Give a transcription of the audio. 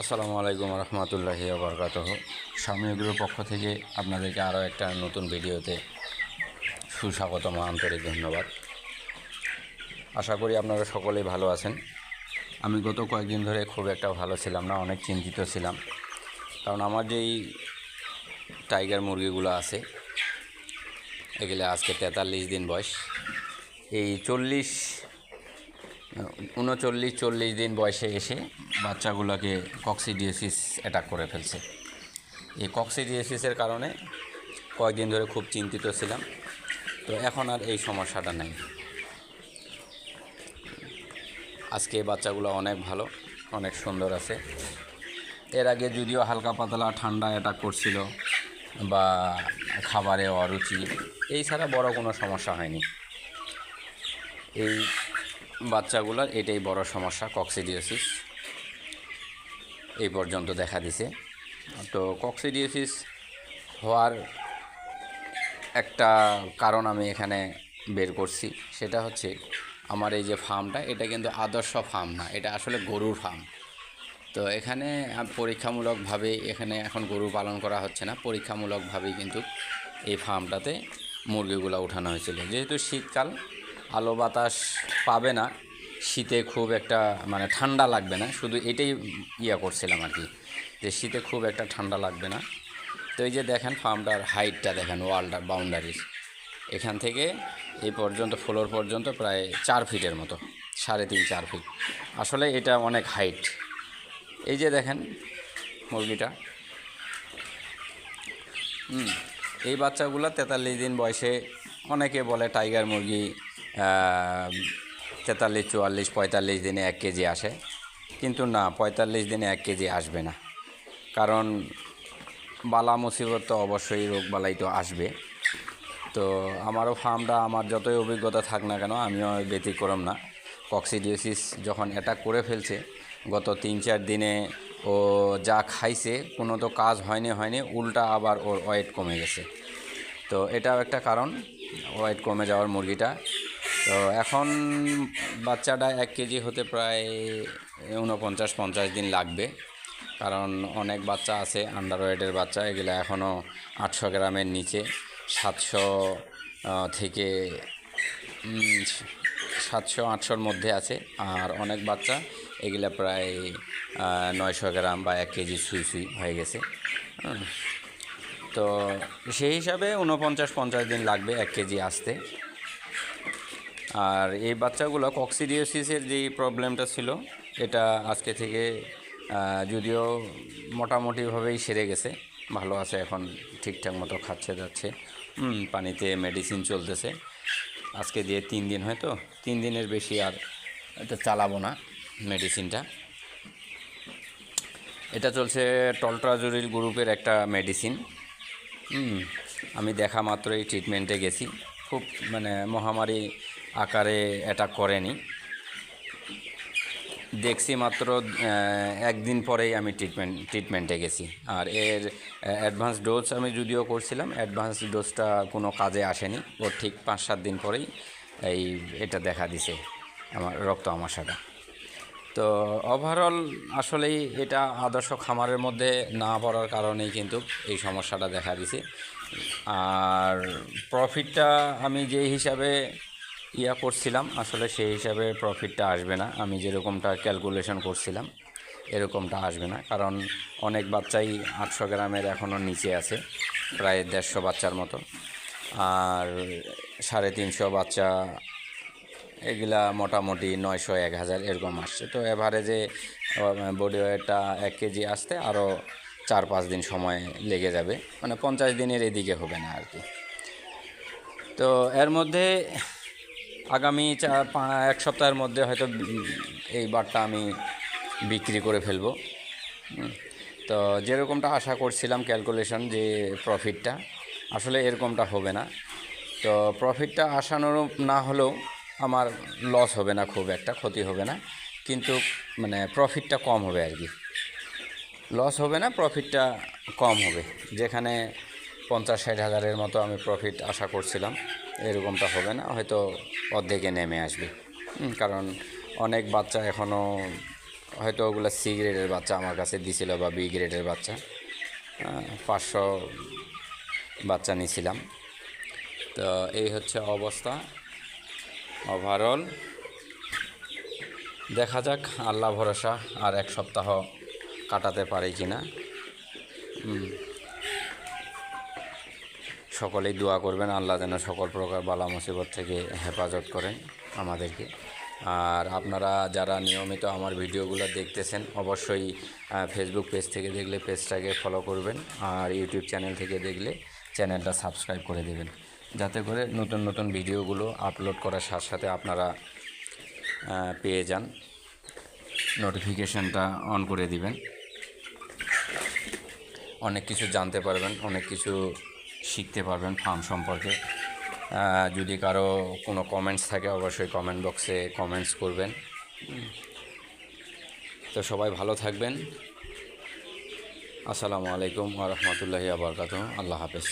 আসসালামু আলাইকুম রহমতুল্লাহি বরকাত স্বামীগুলোর পক্ষ থেকে আপনাদেরকে আরও একটা নতুন ভিডিওতে সুস্বাগতম, আন্তরিক ধন্যবাদ। আশা করি আপনারা সকলেই ভালো আছেন। আমি গত কয়েকদিন ধরে খুব একটা ভালো ছিলাম না, অনেক চিন্তিত ছিলাম। কারণ আমার যেই টাইগার মুরগিগুলো আছে, এগুলো আজকে তেতাল্লিশ দিন বয়স। এই চল্লিশ উনচল্লিশ, চল্লিশ দিন বয়সে এসে বাচ্চাগুলোকে কক্সিডিওসিস অ্যাটাক করে ফেলছে। এই কক্সিডিওসিসের কারণে কয়েকদিন ধরে খুব চিন্তিত ছিলাম। তো এখন আর এই সমস্যাটা নেই। আজকে বাচ্চাগুলো অনেক ভালো, অনেক সুন্দর আছে। এর আগে যদিও হালকা পাতলা ঠান্ডা অ্যাটাক করছিল বা খাবারে অরুচি, এই ছাড়া বড় কোনো সমস্যা হয়নি। এই বাচ্চাগুলোর এটাই বড় সমস্যা কক্সিডিওসিস এই পর্যন্ত দেখা দিছে। তো কক্সিডিওসিস হওয়ার একটা কারণ আমি এখানে বের করছি। সেটা হচ্ছে আমার এই যে ফার্মটা, এটা কিন্তু আদর্শ ফার্ম না, এটা আসলে গরুর ফার্ম। তো এখানে পরীক্ষামূলকভাবে এখানে এখন গরু পালন করা হচ্ছে না। পরীক্ষামূলকভাবেই কিন্তু এই ফার্মটাতে মুরগিগুলো উঠানো হয়েছিল। যেহেতু শীতকাল আলো বাতাস পাবে না। শীতে খুব একটা মানে ঠান্ডা লাগবে না। শুধু এটাই ইয়া করছিলাম আর কি, যে শীতে খুব একটা ঠান্ডা লাগবে না। তো এই যে দেখেন ফার্মটার হাইটটা দেখেন ওয়ালটার বাউন্ডারির এখান থেকে এই পর্যন্ত ফ্লোর পর্যন্ত প্রায় চার ফিটের মতো, সাড়ে তিন, চার ফিট। আসলে এটা অনেক হাইট এই যে দেখেন মুরগিটা। এই বাচ্চাগুলো তেতাল্লিশ দিন বয়সে অনেকে বলে টাইগার মুরগি তেতাল্লিশ, চুয়াল্লিশ, পঁয়তাল্লিশ দিনে এক কেজি আসে। কিন্তু না, পঁয়তাল্লিশ দিনে এক কেজি আসবে না। কারণ বালা মুসিবত তো অবশ্যই রোগ বালাই তো আসবে। তো আমারও ফার্মটা, আমার যতই অভিজ্ঞতা থাক না কেন, আমিও ব্যতিক্রম না। কক্সিডিওসিস যখন অ্যাটাক করে ফেলছে, গত তিন, চার দিনে ও যা খাইছে, কোনো তো কাজ হয়নি হয়নি, উল্টা আবার ওর ওয়েট কমে গেছে। তো এটাও একটা কারণ ওয়েট কমে যাওয়ার মুরগিটা। তো এখন বাচ্চাটা এক কেজি হতে প্রায় উনপঞ্চাশ পঞ্চাশ দিন লাগবে। কারণ অনেক বাচ্চা আছে আন্ডার ওয়েটের বাচ্চা, এগুলো এখনও আটশো গ্রামের নিচে, সাতশো থেকে সাতশো, আটশোর মধ্যে আছে। আর অনেক বাচ্চা এগুলা প্রায় নয়শো গ্রাম বা এক কেজি সুই সুই হয়ে গেছে। তো সেই হিসাবে উনপঞ্চাশ পঞ্চাশ দিন লাগবে এক কেজি আসতে। আর এই বাচ্চাগুলো কক্সিডিওসিসের যে প্রবলেমটা ছিল, এটা আজকে থেকে যদিও মোটামুটিভাবেই সেরে গেছে, ভালো আছে এখন, ঠিকঠাক মতো খাচ্ছে যাচ্ছে পানিতে মেডিসিন চলতেছে। আজকে দিয়ে তিন দিন হয়তো তিন দিনের বেশি আর এটা চালাবো না মেডিসিনটা এটা চলছে টলট্রাজুরিল গ্রুপের একটা মেডিসিন আমি দেখা মাত্রই ট্রিটমেন্টে গেছি। খুব মানে মহামারী আকারে এটা করেনি। দেখছি মাত্র একদিন পরেই আমি ট্রিটমেন্ট ট্রিটমেন্টে গেছি। আর এর অ্যাডভান্স ডোজ আমি যদিও করছিলাম অ্যাডভান্স ডোজটা কোনো কাজে আসেনি। ও ঠিক পাঁচ সাত দিন পরেই এই, এটা দেখা দিছে আমার রক্ত আমাশাটা তো ওভারঅল আসলেই এটা আদর্শ খামারের মধ্যে না পড়ার কারণেই কিন্তু এই সমস্যাটা দেখা দিছে। আর প্রফিটটা আমি যে হিসাবে ইয়া করছিলাম, আসলে সেই হিসাবে প্রফিটটা আসবে না। আমি যেরকমটা ক্যালকুলেশন করছিলাম, এরকমটা আসবে না। কারণ অনেক বাচ্চাই আটশো গ্রামের এখনও নিচে আছে, প্রায় দেড়শো বাচ্চার মতো। আর সাড়ে তিনশো বাচ্চা এগুলা মোটামুটি নয়শো, এক হাজার এরকম আসছে। তো এভারেজে বডি ওয়েটটা এক কেজি আসতে আরও চার পাঁচ দিন সময় লেগে যাবে। মানে পঞ্চাশ দিনের এদিকে হবে না আর কি তো এর মধ্যে আগামী চার এক সপ্তাহের মধ্যে হয়তো এই বারটা আমি বিক্রি করে ফেলব। তো যেরকমটা আশা করছিলাম ক্যালকুলেশন যে প্রফিটটা আসলে এরকমটা হবে না। তো প্রফিটটা আশানুরূপ না হলেও আমার লস হবে না, খুব একটা ক্ষতি হবে না। কিন্তু মানে প্রফিটটা কম হবে আর কি। লস হবে না প্রফিটটা কম হবে। যেখানে পঞ্চাশ ষাট হাজারের মতো আমি প্রফিট আশা করছিলাম, এরকমটা হবে না। হয়তো অর্ধেকে নেমে আসবে। কারণ অনেক বাচ্চা এখনও হয়তো ওগুলো সি গ্রেডের বাচ্চা আমার কাছে দিছিল বা বি গ্রেডের বাচ্চা। পাঁচশো বাচ্চা নিয়েছিলাম তো এই হচ্ছে অবস্থা। ওভারঅল দেখা যাক, আল্লাহ ভরসা আর এক সপ্তাহ কাটাতে পারি কি না। সকলেই দোয়া করবেন, আল্লাহ যেন সকল প্রকার বালা মুসিবত থেকে হেফাজত করেন আমাদেরকে। আর আপনারা যারা নিয়মিত আমার ভিডিওগুলো দেখতেছেন, অবশ্যই ফেসবুক পেজ থেকে দেখলে পেজটাকে ফলো করবেন, আর ইউটিউব চ্যানেল থেকে দেখলে চ্যানেলটা সাবস্ক্রাইব করে দেবেন। যাতে করে নতুন নতুন ভিডিওগুলো আপলোড করার সাথে সাথে আপনারা পেয়ে যান। নোটিফিকেশানটা অন করে দিবেন। অনেক কিছু জানতে পারবেন, অনেক কিছু শিখতে পারবেন ফার্ম সম্পর্কে। যদি কারও কোনো কমেন্টস থাকে, অবশ্যই কমেন্ট বক্সে কমেন্টস করবেন। তো সবাই ভালো থাকবেন। আসসালামু আলাইকুম আ রহমতুল্লাহি আবরকাত আল্লাহ হাফেজ।